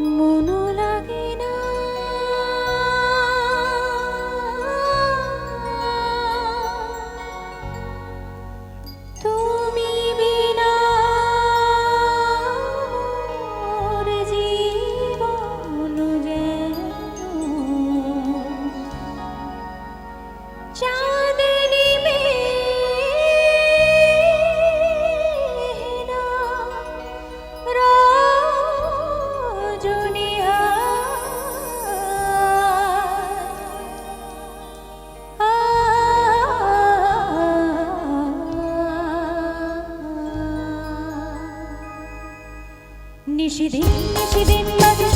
মনো লাগে নিশিদিন নিশিদিন বাজে